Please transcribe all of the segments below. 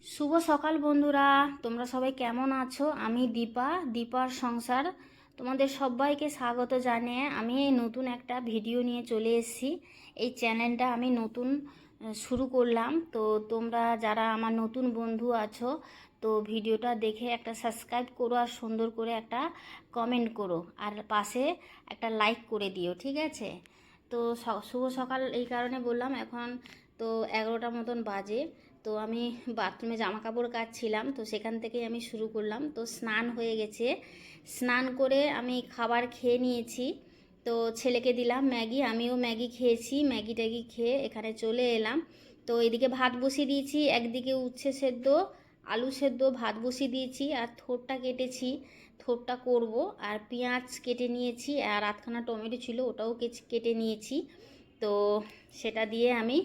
শুভ সকাল বন্ধুরা, তোমরা সবাই কেমন আছো? আমি দীপা, দীপার সংসার। তোমাদের সবাইকে স্বাগত জানিয়ে আমি এই নতুন একটা ভিডিও নিয়ে চলে এসেছি। এই চ্যানেলটা আমি নতুন শুরু করলাম। তো তোমরা যারা আমার নতুন বন্ধু আছো, তো ভিডিওটা দেখে একটা সাবস্ক্রাইব করো আর সুন্দর করে একটা কমেন্ট করো। আর পাশে একটা লাইক করে দিও, ঠিক আছে? তো শুভ সকাল এই কারণে বললাম, এখন তো এগারোটা মতন বাজে। তো আমি বাথরুমে জামা কাপড় কাচ্ছিলাম, তো সেখান থেকেই আমি শুরু করলাম। তো স্নান হয়ে গেছে। স্নান করে আমি খাবার খেয়ে নিয়েছি। তো ছেলেকে দিলাম ম্যাগি, আমিও ম্যাগি খেয়েছি, ম্যাগি ট্যাগি খেয়ে এখানে চলে এলাম। তো এদিকে ভাত বসিয়ে দিয়েছি, একদিকে উচ্ছে সেদ্ধ, আলু সেদ্ধ, ভাত বসিয়ে দিয়েছি আর থোরটা কেটেছি। থোরটা করব আর পেঁয়াজ কেটে নিয়েছি আর আধখানা টমেটো ছিল ওটাও কেটে নিয়েছি। তো সেটা দিয়ে আমি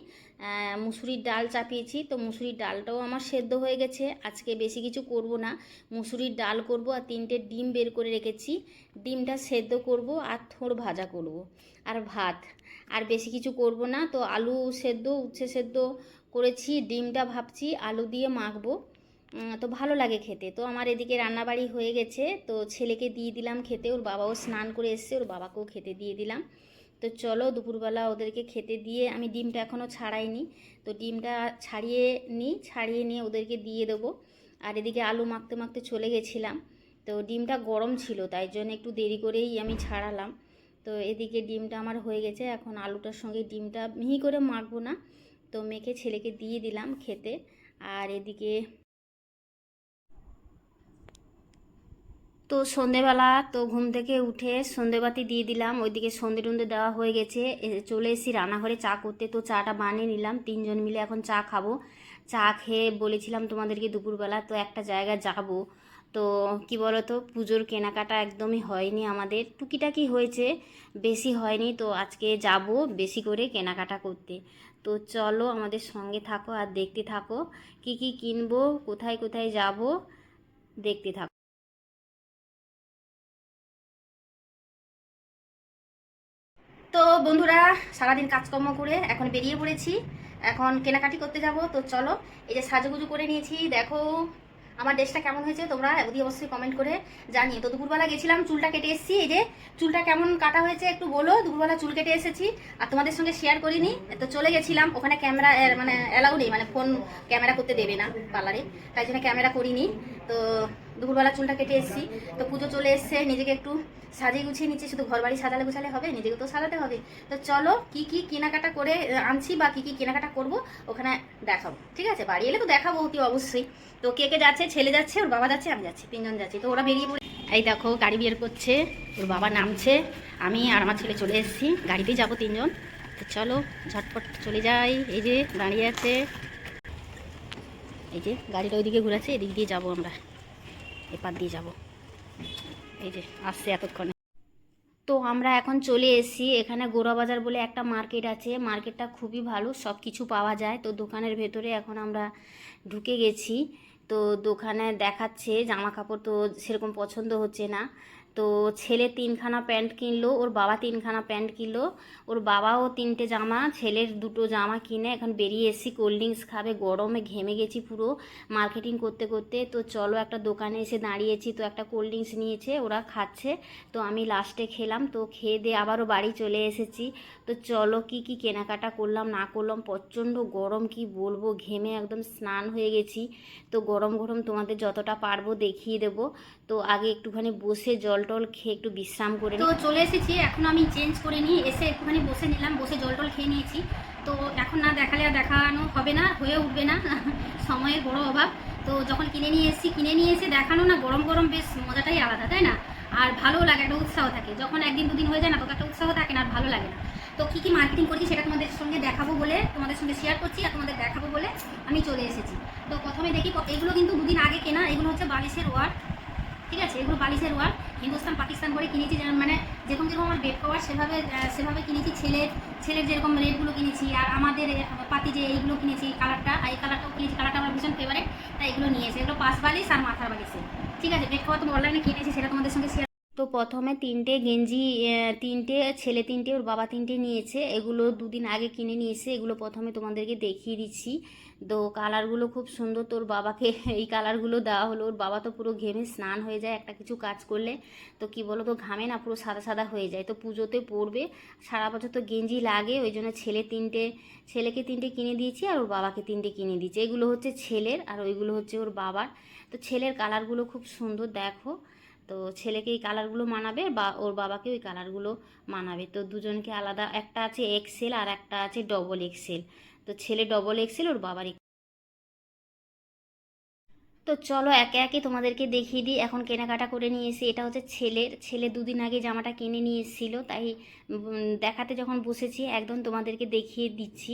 মুসুরির ডাল চাপিয়েছি। তো মুসুরির ডালটাও আমার সেদ্ধ হয়ে গেছে। আজকে বেশি কিছু করব না। মুসুরির ডাল করব আর তিনটে ডিম বের করে রেখেছি। ডিমটা সেদ্ধ করব আর থোড় ভাজা করব। আর ভাত। আর বেশি কিছু করব না। তো আলু সেদ্ধ, উচ্ছে সেদ্ধ করেছি, ডিমটা ভাবছি, আলু দিয়ে মাখবো। তো ভালো লাগে খেতে। তো আমার এদিকে রান্নাবাড়ি হয়ে গেছে। তো ছেলেকে দিয়ে দিলাম খেতে। ওর বাবাও স্নান করে এসছে। ওর বাবাকেও খেতে দিয়ে দিলাম। তো চলো দুপুরবেলা ওদেরকে খেতে দিয়ে আমি ডিমটা এখনও ছাড়াইনি। তো ডিমটা ছাড়িয়ে নিই ছাড়িয়ে নিয়ে ওদেরকে দিয়ে দেবো। আর এদিকে আলু মাখতে মাখতে চলে গেছিলাম। তো ডিমটা গরম ছিল, তাই জন্য একটু দেরি করেই আমি ছাড়ালাম। তো এদিকে ডিমটা আমার হয়ে গেছে, এখন আলুটার সঙ্গে ডিমটা মিহি করে মাখবো না। তো মেখে ছেলেকে দিয়ে দিলাম খেতে। আর এদিকে তো সন্ধেবেলা তো ঘুম থেকে উঠে সন্ধেবাতি দিয়ে দিলাম, ওইদিকে সন্ধে টন্ধে দেওয়া হয়ে গেছে। চলে এসেছি রান্নাঘরে চা করতে, তো চাটা বানিয়ে নিলাম। তিনজন মিলে এখন চা খাব। চা খেয়ে বলেছিলাম তোমাদেরকে দুপুরবেলা, তো একটা জায়গায় যাব। তো কি বলো তো পুজোর কেনাকাটা একদমই হয়নি আমাদের। টুকিটাকি হয়েছে, বেশি হয়নি, তো আজকে যাব বেশি করে কেনাকাটা করতে। তো চলো আমাদের সঙ্গে থাকো আর দেখতে থাকো, কি কি কিনবো, কোথায় কোথায় যাব, দেখতে থাকো। তো বন্ধুরা, সারাদিন কাজকর্ম করে এখন বেরিয়ে পড়েছি। এখন কেনাকাটি করতে যাব, তো চলো এই যে সাজুগুজু করে নিয়েছি। দেখো, আমার ড্রেসটা কেমন হয়েছে তোমরা অতি অবশ্যই কমেন্ট করে জানিয়ে তো দুপুরবেলা গেছিলাম, চুলটা কেটে এসেছি। এই যে চুলটা কেমন কাটা হয়েছে একটু বলো। দুপুরবেলা চুল কেটে এসেছি, আর তোমাদের সঙ্গে শেয়ার করিনি। তো চলে গেছিলাম, ওখানে ক্যামেরা মানে অ্যালাউ নেই মানে ফোন ক্যামেরা করতে দেবে না পার্লারে তাই জন্য ক্যামেরা করিনি। তো দুপুরবেলা চুলটা কেটে এসেছি। তো পুজো চলে এসছে, নিজেকে একটু সাজিয়ে গুছিয়ে নিচ্ছি, শুধু ঘর বাড়ি সাজালে গুছালে হবে, নিজেকে তো সাজাতে হবে। তো চলো, কি কি কেনাকাটা করে আনছি বা কি কি কেনাকাটা করব, ওখানে দেখাবো। ঠিক আছে? বাড়ি এলে তো দেখাবো অতি অবশ্যই। তো কে কে যাচ্ছে, ছেলে যাচ্ছে, ওর বাবা যাচ্ছে, আমি যাচ্ছি, তিনজন যাচ্ছি। তো ওরা বেরিয়ে এই দেখো, গাড়ি বের করছে, ওর বাবা নামছে, আমি আর আমার ছেলে চলে এসেছি, গাড়িতেই যাব তিনজন। তো চলো, ঝটপট চলে যাই, এই যে দাঁড়িয়ে আছে। এই যে গাড়িটা ওইদিকে ঘুরাচ্ছে, এদিক দিয়ে যাব আমরা। এপার দিয়ে যাব। এই যে, আসছে এতক্ষণে। তো আমরা এখন চলে এসেছি এখানে গোড়াবাজার বলে একটা মার্কেট আছে। মার্কেটটা খুবই ভালো সব কিছু পাওয়া যায়। তো দোকানের ভেতরে এখন আমরা ঢুকে গেছি। তো দোকানে দেখাচ্ছে জামা কাপড় তো সেরকম পছন্দ হচ্ছে না। তো ছেলে তিনখানা প্যান্ট কিনলো, ওর বাবা তিনখানা প্যান্ট কিনলো, ওর বাবাও তিনটে জামা, ছেলের দুটো জামা কিনে এখন বেরিয়ে এসেছি কোল্ড ড্রিঙ্কস খাবে, গরমে ঘেমে গেছি পুরো মার্কেটিং করতে করতে। তো চলো একটা দোকানে এসে দাঁড়িয়েছি, তো একটা কোল্ড ড্রিঙ্কস নিয়েছে, ওরা খাচ্ছে। তো আমি লাস্টে খেলাম, তো খেয়ে দিয়ে আবারও বাড়ি চলে এসেছি। তো চলো কি কি কেনাকাটা করলাম, না করলাম, প্রচণ্ড গরম, কি বলব, ঘেমে একদম স্নান হয়ে গেছি। তো গরম গরম তোমাদের যতটা পারব দেখিয়ে দেবো। তো আগে একটুখানি বসে জল টল খেয়ে একটু বিশ্রাম করে তো চলে এসেছি এখন আমি চেঞ্জ করে নিই এসে একটুখানি বসে নিলাম বসে জল টল খেয়ে নিয়েছি। তো এখন না দেখালে আর দেখানো হবে না হয়ে উঠবে না সময়ের বড় অভাব। তো যখন কিনে নিয়ে এসেছি কিনে নিয়ে এসে দেখানো না গরম গরম বেশ মজাটাই আলাদা তাই না? আর ভালো লাগে একটা উৎসাহ থাকে। যখন একদিন দুদিন হয়ে যায় না তত একটা উৎসাহ থাকে না আর ভালো লাগে না। তো কী কী মার্কেটিং করছি সেটা তোমাদের সঙ্গে দেখাবো বলে তোমাদের সঙ্গে শেয়ার করছি আর তোমাদের দেখাবো বলে আমি চলে এসেছি। তো প্রথমে দেখি এগুলো কিন্তু দুদিন আগে কেনা এগুলো হচ্ছে বালিশের ওয়ার ঠিক আছে? এগুলো বালিশের ওয়ার হিন্দুস্তান, পাকিস্তান করে কিনেছি মানে যেরকম যেরকম আমার বেড কভার সেভাবে সেভাবে কিনেছি। ছেলের ছেলের যেরকম রেটগুলো কিনেছি, আর আমাদের পাতি যে এইগুলো কিনেছি কালারটা এই কালারটাও কিনেছি কালারটা আমার ভীষণ ফেভারেট তাই এগুলো নিয়েছে এগুলো পাশ বালিশ আর মাথার বালিশে। ঠিক আছে? বেড কভার তুমি অনলাইনে কিনেছি, সেটা তোমাদের সঙ্গে তো প্রথমে তিনটে গেঞ্জি তিনটে ছেলে তিনটে, ওর বাবা তিনটে নিয়েছে। এগুলো দুদিন আগে কিনে নিয়েছে। এগুলো প্রথমে তোমাদেরকে দেখিয়ে দিচ্ছি। তো কালারগুলো খুব সুন্দর। তোর বাবাকে এই কালারগুলো দেওয়া হলো। ওর বাবা তো পুরো ঘেমে স্নান হয়ে যায়, একটা কিছু কাজ করলে। তো কি বলো তো ঘামে না, পুরো সাদা সাদা হয়ে যায়। তো পুজোতে পরবে। সারা বছর তো গেঞ্জি লাগে, ওই জন্য ছেলে তিনটে, ছেলেকে তিনটে কিনে দিয়েছি আর ওর বাবাকে তিনটে কিনে দিয়েছি। এগুলো হচ্ছে ছেলের আর ওইগুলো হচ্ছে ওর বাবার। তো ছেলের কালারগুলো খুব সুন্দর, দেখো। তো ছেলেকে এই কালারগুলো মানাবে বা ওর বাবাকে ওই কালারগুলো মানাবে। তো দুজনকে আলাদা, একটা আছে এক্সেল আর একটা আছে ডবল এক্সেল তো ছেলে ডবল এক্সেল ওর বাবার তো চলো একে একে তোমাদেরকে দেখিয়ে দিই। এখন কেনাকাটা করে নিয়ে এটা হচ্ছে ছেলের। ছেলে দুদিন আগে জামাটা কিনে নিয়ে এসেছিল। তাই দেখাতে যখন বসেছি, একদম তোমাদেরকে দেখিয়ে দিচ্ছি।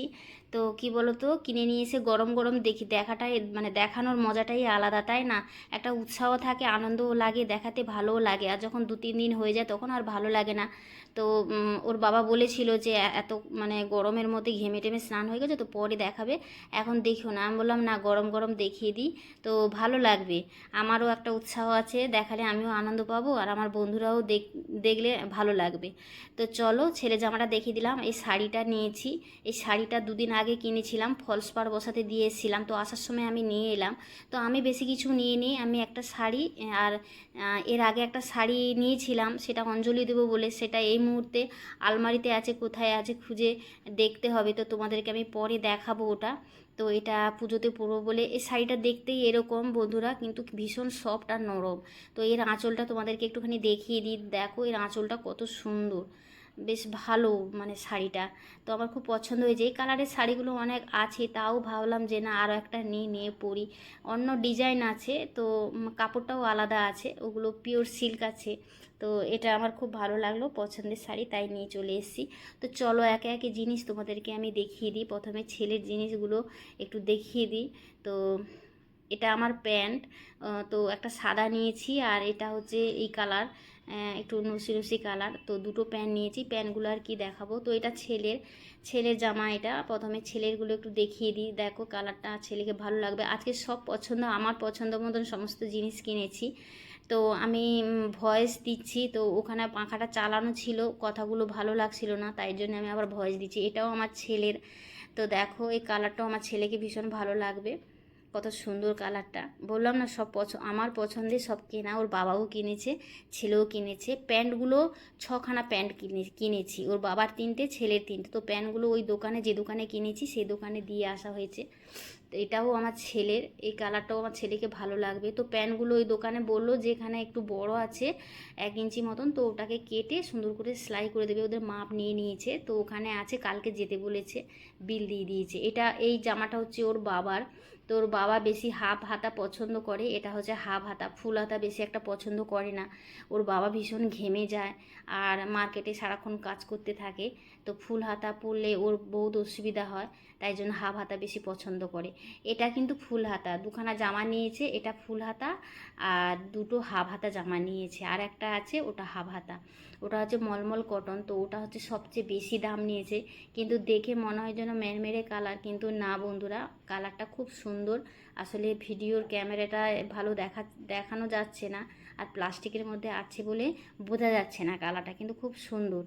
তো কি বলো তো কিনে নিয়ে এসে গরম গরম দেখি, দেখাটাই মানে দেখানোর মজাটাই আলাদা, তাই না? একটা উৎসাহ থাকে, আনন্দও লাগে, দেখাতে ভালোও লাগে। আর যখন দু তিন দিন হয়ে যায়, তখন আর ভালো লাগে না। তো ওর বাবা বলেছিল যে এত মানে গরমের মধ্যে ঘেমে টেমে স্নান হয়ে গেছে, তো পরে দেখাবে। এখন দেখিও না। আমি বললাম, না, গরম গরম দেখিয়ে দিই। তো ভালো লাগবে। আমারও একটা উৎসাহ আছে। দেখালে আমিও আনন্দ পাবো আর আমার বন্ধুরাও দেখ, দেখলে ভালো লাগবে। তো চলো, ছেলে জামাটা দেখিয়ে দিলাম। এই শাড়িটা নিয়েছি। এই শাড়িটা দুদিন আগে কিনেছিলাম, ফলস পার বসাতে দিয়ে এসেছিলাম। তো আসার সময় আমি নিয়ে এলাম। তো আমি বেশি কিছু নিয়ে নিই। আমি একটা শাড়ি, আর এর আগে একটা শাড়ি নিয়েছিলাম। সেটা অঞ্জলি দেবো বলে, সেটা এই মুহূর্তে আলমারিতে আছে, কোথায় আছে খুঁজে দেখতে হবে। তো তোমাদেরকে আমি পরে দেখাবো ওটা। তো এটা পুজোতে পরবো বলে এই শাড়িটা দেখতেই এরকম বন্ধুরা, কিন্তু ভীষণ সফট আর নরম। তো এর আঁচলটা তোমাদেরকে একটুখানি দেখিয়ে দিই। দেখো এর আঁচলটা কত সুন্দর। বেশ ভালো মানে শাড়িটা। তো আমার খুব পছন্দ হয়েছে। এই কালারের শাড়িগুলো অনেক আছে, তাও ভাবলাম যে না আরও একটা নিয়ে নিয়ে পরি। অন্য ডিজাইন আছে, তো কাপড়টাও আলাদা আছে, ওগুলো পিওর সিল্ক আছে। তো এটা আমার খুব ভালো লাগল, পছন্দের শাড়ি, তাই নিয়ে চলে এসেছি। তো চলো একে একে জিনিস তোমাদেরকে আমি দেখিয়ে দিই। প্রথমে ছেলের জিনিসগুলো একটু দেখিয়ে দিই। তো এটা আমার প্যান্ট তো একটা সাদা নিয়েছি, আর এটা হচ্ছে এই কালার। একটু নসি নসি কালার। তো দুটো প্যান্ট নিয়েছি প্যান্টগুলো আর কি দেখাবো। তো এটা ছেলের ছেলের জামা এটা। প্রথমে ছেলেরগুলো একটু দেখিয়ে দিই। দেখো কালারটা ছেলেকে ভালো লাগবে। আজকে সব পছন্দ, আমার পছন্দ মতন সমস্ত জিনিস কিনেছি। তো আমি ভয়েস দিচ্ছি। তো ওখানে পাখাটা চালানো ছিল, কথাগুলো ভালো লাগছিল না, তাই জন্য আমি আবার ভয়েস দিচ্ছি। এটাও আমার ছেলের। তো দেখো এই কালারটাও আমার ছেলেকে ভীষণ ভালো লাগবে। কত সুন্দর কালারটা। বললাম না, সব পছ, আমার পছন্দের সব কেনা। ওর বাবাও কিনেছে, ছেলেও কিনেছে। প্যান্টগুলো ছখানা প্যান্ট কিনে, কিনেছি। ওর বাবার তিনটে, ছেলের তিনটে। তো প্যান্টগুলো ওই দোকানে, যে দোকানে কিনেছি, সেই দোকানে দিয়ে আসা হয়েছে। তো এটাও আমার ছেলের। এই কালারটাও আমার ছেলেকে ভালো লাগবে। তো প্যান্টগুলো ওই দোকানে বলল যে এখানে একটু বড় আছে, এক ইঞ্চি মতন, তো ওটাকে কেটে সুন্দর করে সেলাই করে দেবে। ওদের মাপ নিয়ে নিয়েছে। তো ওখানে আছে, কালকে যেতে বলেছে, বিল দিয়ে দিয়েছে। এটা এই জামাটা হচ্ছে ওর বাবার। তোর বাবা বেশি হাফ হাতা পছন্দ করে, এটা হচ্ছে হাফ হাতা। ফুল হাতা বেশি একটা পছন্দ করে না। ওর বাবা ভীষণ ঘেমে যায় আর মার্কেটে সারাক্ষণ কাজ করতে থাকে। তো ফুল হাতা পরলে ওর বহুত অসুবিধা হয়। তাই জন্য হাফ হাতা বেশি পছন্দ করে। এটা কিন্তু ফুল হাতা। দুখানা জামা নিয়েছে, এটা ফুল হাতা আর দুটো হাফ হাতা জামা নিয়েছে। আর একটা আছে, ওটা হাফ হাতা। ওটা হচ্ছে মলমল কটন, তো ওটা হচ্ছে সবচেয়ে বেশি দাম নিয়েছে। কিন্তু দেখে মনে হয় যেন মেরমেরে কালার। কিন্তু না বন্ধুরা, কালারটা খুব সুন্দর। আসলে ভিডিওর ক্যামেরাটা ভালো দেখা, দেখানো যাচ্ছে না। আর প্লাস্টিকের মধ্যে আছে বলে বোঝা যাচ্ছে না কালারটা কিন্তু খুব সুন্দর।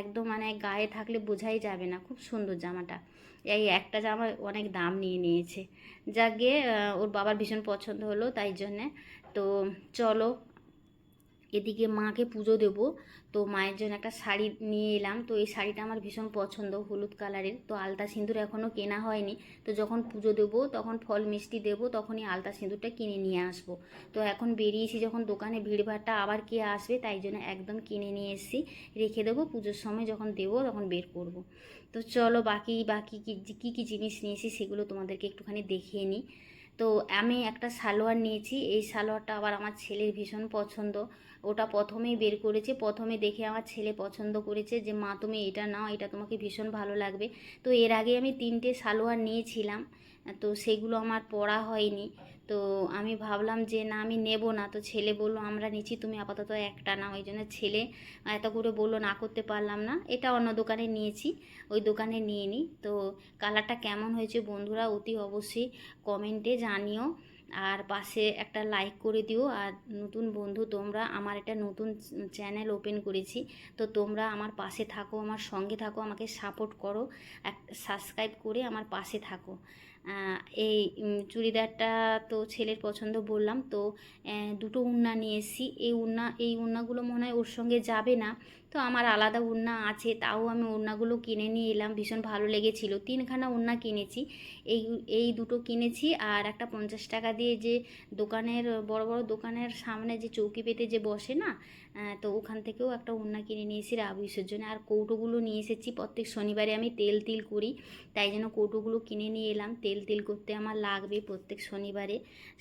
একদম মানে গায়ে থাকলে বোঝাই যাবে না, খুব সুন্দর জামাটা। এই একটা জামা অনেক দাম নিয়ে নিয়েছে। যাকে ওর বাবার ভীষণ পছন্দ হলো, তাই জন্যে। তো চলো এদিকে মাকে পুজো দেব। তো মায়ের জন্য একটা শাড়ি নিয়ে এলাম। তো এই শাড়িটা আমার ভীষণ পছন্দ, হলুদ কালারের। তো আলতা সিঁদুর এখনও কেনা হয়নি। তো যখন পুজো দেবো, তখন ফল মিষ্টি দেবো, তখনই আলতা সিঁদুরটা কিনে নিয়ে আসব। তো এখন বেরিয়েছি যখন দোকানে, ভিড়ভাড়টা আবার কে আসবে, তাই জন্য একদম কিনে নিয়ে এসেছি। রেখে দেবো, পুজোর সময় যখন দেবো, তখন বের করব। তো চলো বাকি বাকি কী কী জিনিস নিয়েছি সেগুলো তোমাদেরকে একটুখানি দেখিয়ে নিই। তো আমি একটা সালোয়ার নিয়েছি। এই সালোয়ারটা আবার আমার ছেলের ভীষণ পছন্দ। ওটা প্রথমেই বের করেছে। প্রথমে দেখে আমার ছেলে পছন্দ করেছে যে, মা, তুমি এটা নাও, এটা তোমাকে ভীষণ ভালো লাগবে। তো এর আগে আমি তিনটে সালোয়ার নিয়েছিলাম। তো সেগুলো আমার পরা হয়নি। তো আমি ভাবলাম যে, না, আমি নেব না। তো ছেলে বলল, আমরা নিচ্ছি, তুমি আপাতত একটা না ওই জন্য ছেলে এত করে বলল, না, করতে পারলাম না। এটা অন্য দোকানে নিয়েছি, ওই দোকানে নিয়ে নিই তো কালারটা কেমন হয়েছে বন্ধুরা, অতি অবশ্যই কমেন্টে জানিও। আর পাশে একটা লাইক করে দিও। আর নতুন বন্ধু, তোমরা আমার একটা নতুন চ্যানেল ওপেন করেছি। তো তোমরা আমার পাশে থাকো, আমার সঙ্গে থাকো, আমাকে সাপোর্ট করো। এক, সাবস্ক্রাইব করে আমার পাশে থাকো। এই চুড়িদারটা তো ছেলের পছন্দ বললাম। তো দুটো উন্না নিয়ে এই উন্না, এই উন্নাগুলো মনে হয় ওর সঙ্গে যাবে না। তো আমার আলাদা উন্না আছে, তাও আমি উন্নাগুলো কিনে নিয়ে এলাম, ভীষণ ভালো লেগেছিল। তিনখানা উন্না কিনেছি, এই এই দুটো কিনেছি আর একটা পঞ্চাশ টাকা দিয়ে যে দোকানের, বড় বড় দোকানের সামনে যে চৌকি পেতে যে বসে না তো ওখান থেকেও একটা উন্না কিনে নিয়ে এসেছি রাবিসের জন্য। আর কৌটোগুলো নিয়ে এসেছি, প্রত্যেক শনিবারে আমি তেল তিল করি, তাই জন্য কৌটোগুলো কিনে নিয়ে এলাম। তেল তিল করতে আমার লাগবে প্রত্যেক শনিবারে,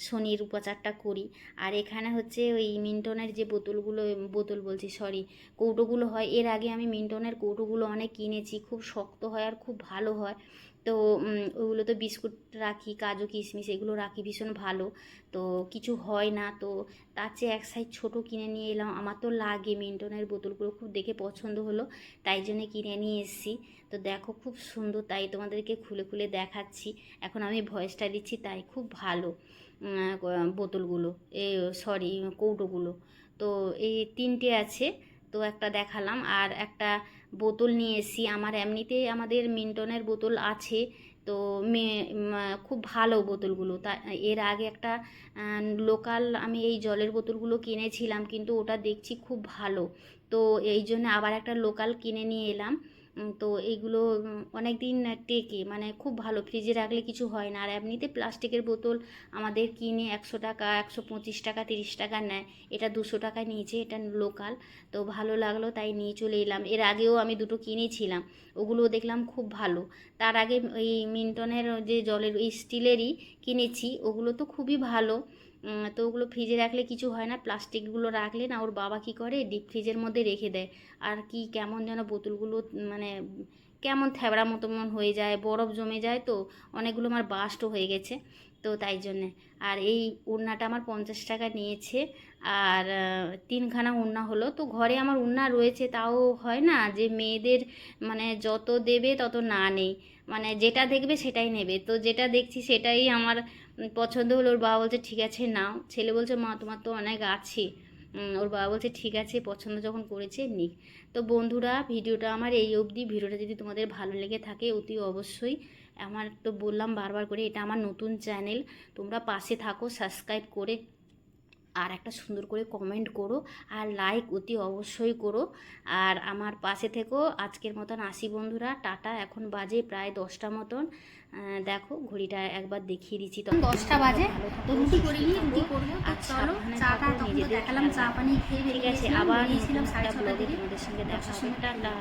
শনির উপাচারটা করি। আর এখানে হচ্ছে ওই মিন্টনের যে বোতলগুলো, বোতল বলছি সরি কৌটোগুলো হয়, এর আগে আমি মিন্টনের কৌটোগুলো অনেক কিনেছি, খুব শক্ত হয় আর খুব ভালো হয়। তো ওগুলো তো বিস্কুট রাখি, কাজু, কিশমিশ, এগুলো রাখি, ভীষণ ভালো। তো কিছু হয় না, তো তার চেয়ে এক সাইজ ছোটো কিনে নিয়ে এলাম। আমার তো লাগে মিন্টনের বোতলগুলো, খুব দেখে পছন্দ হলো, তাই জন্য কিনে নিয়ে এসেছি। তো দেখো, খুব সুন্দর, তাই তোমাদেরকে খুলে খুলে দেখাচ্ছি। এখন আমি ভয়েসটা দিচ্ছি, তাই খুব ভালো বোতলগুলো, এ সরি কৌটোগুলো। তো এই তিনটে আছে তো একটা দেখালাম। আর একটা বোতল নিয়ে এসি আমার এমনিতেই আমাদের মিন্টনের বোতল আছে। তো মে- খুব ভালো বোতলগুলো। তা, এর আগে একটা লোকাল আমি এই জলের বোতলগুলো কিনেছিলাম। কিন্তু ওটা দেখছি খুব ভালো। তো এই জন্য আবার একটা লোকাল কিনে নিয়ে এলাম। তো এইগুলো অনেক দিন টেকে মানে খুব ভালো ফ্রিজে রাখলে কিছু হয় না। আর এমনিতে প্লাস্টিকের বোতল আমাদের কিনে একশো টাকা, একশো পঁচিশ টাকা, তিরিশ টাকা নেয়। এটা দুশো টাকা নিয়েছে, এটা লোকাল তো ভালো লাগল, তাই নিয়ে চলে এলাম। এর আগেও আমি দুটো কিনেছিলাম ওগুলো দেখলাম খুব ভালো। তার আগে এই মিন্টনের যে জলের, ওই স্টিলেরই কিনেছি, ওগুলো তো খুবই ভালো। তো ওগুলো ফ্রিজে রাখলে কিছু হয় না প্লাস্টিকগুলো রাখলে না ওর বাবা কি করে ডিপ ফ্রিজের মধ্যে রেখে দেয়। আর কি কেমন যেন বোতলগুলো মানে কেমন থ্যাবড়া মতো মন হয়ে যায়, বরফ জমে যায় তো, অনেকগুলো আমার বাস্টও হয়ে গেছে। তো তাই জন্যে। আর এই ওড়নাটা আমার পঞ্চাশ টাকা নিয়েছে। আর তিনখানা ওড়না হলো। তো ঘরে আমার ওড়না রয়েছে, তাও হয় না যে মেয়েদের মানে যত দেবে তত না নেই। মানে যেটা দেখবে সেটাই নেবে। তো যেটা দেখছি সেটাই আমার পছন্দ হলো। ওর বাবা বলছে, ঠিক আছে, নাও। ছেলে বলছে, মা, তোমার তো অনেক আছে। ওর বাবা বলছে, ঠিক আছে, পছন্দ যখন করেছে, নিক। তো বন্ধুরা, ভিডিওটা আমার এই অবধি। ভিডিওটা যদি তোমাদের ভালো লেগে থাকে, অতি অবশ্যই আমার তো বললাম বারবার করে এটা আমার নতুন চ্যানেল। তোমরা পাশে থাকো সাবস্ক্রাইব করে আর একটা সুন্দর করে কমেন্ট করো আর লাইক অতি অবশ্যই করো। আর আমার পাশে থেকো আজকের মতন আসি বন্ধুরা টাটা এখন বাজে প্রায় দশটা মতন। দেখো ঘড়িটা একবার দেখিয়ে দিচ্ছি তখন দশটা বাজে তো রুটি করে রুটি করব। আর চলো চাটা নিজেদের দেখালাম চা পানি খেয়ে ঠিক আছে আবার সাড়ে ছটা তোমাদের সঙ্গে দেখা হবে। টাটা।